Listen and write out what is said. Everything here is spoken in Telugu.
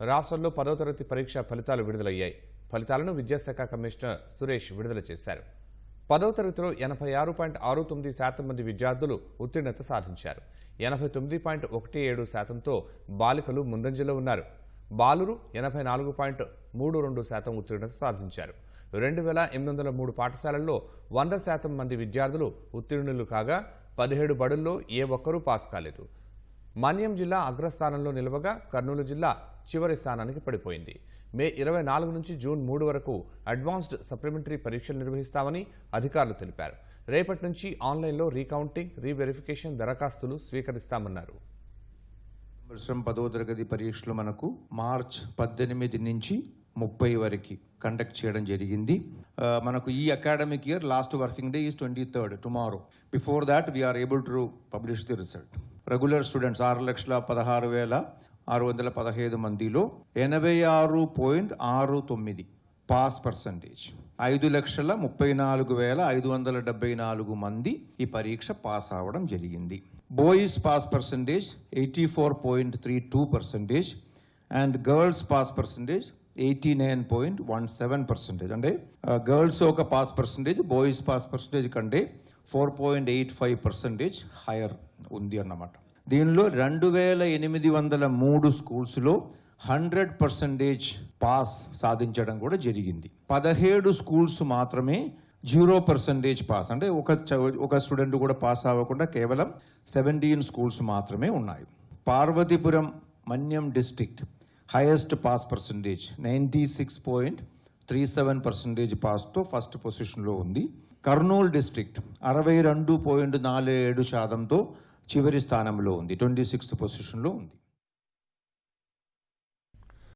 రాష్ట్రంలో పదో తరగతి పరీక్ష ఫలితాలు విడుదలయ్యాయి. ఫలితాలను విద్యాశాఖ కమిషనర్ సురేష్ విడుదల చేశారు. పదో తరగతిలో ఎనభై ఆరు పాయింట్ ఆరు తొమ్మిది శాతం మంది విద్యార్థులు ఉత్తీర్ణత సాధించారు. ఎనభై తొమ్మిది పాయింట్ ఒకటి ఏడు శాతంతో బాలికలు ముందంజలో ఉన్నారు. బాలురు ఎనభై నాలుగు పాయింట్ మూడు రెండు శాతం ఉత్తీర్ణత సాధించారు. రెండు వేల ఎనిమిది వందల మూడు పాఠశాలల్లో వంద శాతం మంది విద్యార్థులు ఉత్తీర్ణులు కాగా పదిహేడు బడుల్లో ఏ ఒక్కరూ పాస్ కాలేదు. మన్యం జిల్లా అగ్రస్థానంలో నిలవగా కర్నూలు జిల్లా చివరి స్థానానికి పడిపోయింది. మే ఇరవై నాలుగు నుంచి జూన్ మూడు వరకు అడ్వాన్స్డ్ సప్లిమెంటరీ పరీక్షలు నిర్వహిస్తామని అధికారులు తెలిపారు. రేపటి నుంచి ఆన్లైన్లో రీకౌంటింగ్ రీవెరిఫికేషన్ దరఖాస్తులు స్వీకరిస్తామన్నారు. సంవత్సరం పదవ తరగతి పరీక్షలు మనకు మార్చ్ పద్దెనిమిది నుంచి ముప్పై వరకు కండక్ట్ చేయడం జరిగింది. మనకు ఈ academic year last working day is twenty third tomorrow. Before that we are able to publish the result regular students ఆరు లక్షల పదహారు వేల ఆరు వందల పదహైదు మందిలో ఎనభై ఆరు పాయింట్ ఆరు తొమ్మిది పాస్ పర్సంటేజ్ ఐదు లక్షల ముప్పై నాలుగు వేల ఐదు వందల డెబ్బై నాలుగు మంది ఈ పరీక్ష పాస్ అవ్వడం జరిగింది. Boys pass percentage eighty four point three two percentage and girls pass percentage eighty nine point one seven percentage. అంటే గర్ల్స్ ఒక pass percentage boys pass percentage కంటే four point eight five percentage higher ఉంది అన్నమాట. దీనిలో రెండు వేల ఎనిమిది వందల మూడు స్కూల్స్లో హండ్రెడ్ పర్సెంటేజ్ పాస్ సాధించడం కూడా జరిగింది. పదహేడు స్కూల్స్ మాత్రమే జీరో పర్సెంటేజ్ పాస్ అంటే ఒక ఒక స్టూడెంట్ కూడా పాస్ అవ్వకుండా కేవలం సెవెంటీన్ స్కూల్స్ మాత్రమే ఉన్నాయి. Parvathipuram Manyam district highest pass percentage ninety six point three seven percentage పాస్తో first పొజిషన్లో ఉంది. కర్నూలు డిస్ట్రిక్ట్ అరవై రెండు పాయింట్ నాలుగు ఏడు శాతంతో చివరి స్థానంలో ఉంది ట్వంటీ సిక్స్త్ పొజిషన్లో ఉంది.